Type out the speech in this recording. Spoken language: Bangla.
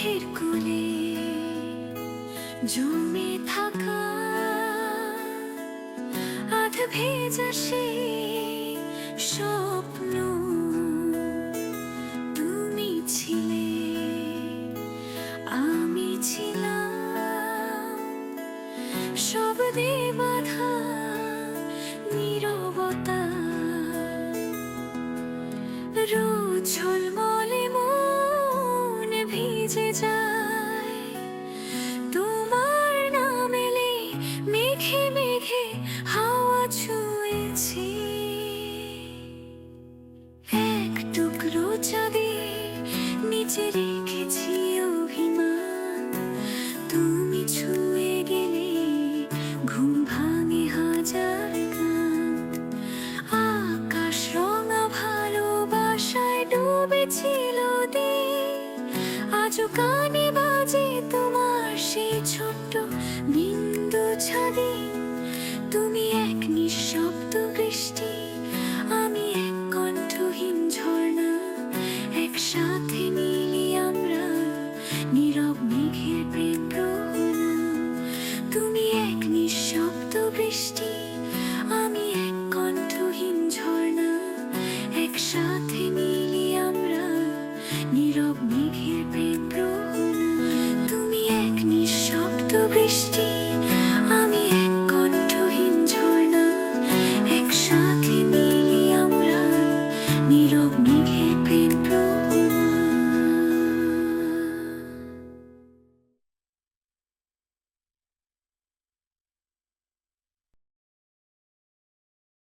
চোখের কোণে জমে থাকা আধ ভেজা সে স্বপ্ন। তুমি ছিলে, আমি ছিলাম শব্দে বাধা, নীরবতা তুমি ছুঁয়ে গেলে ঘুম ভাঙে আকাশ ভালোবাসায় আজও কানে বাজে তোমার সেই ছোট্ট বিন্দু ছাদি। বৃষ্টি আমি এক কণ্ঠহীন ঝর্ণা এক সাথে মিলি আমরা নীরব মেঘে প্রেম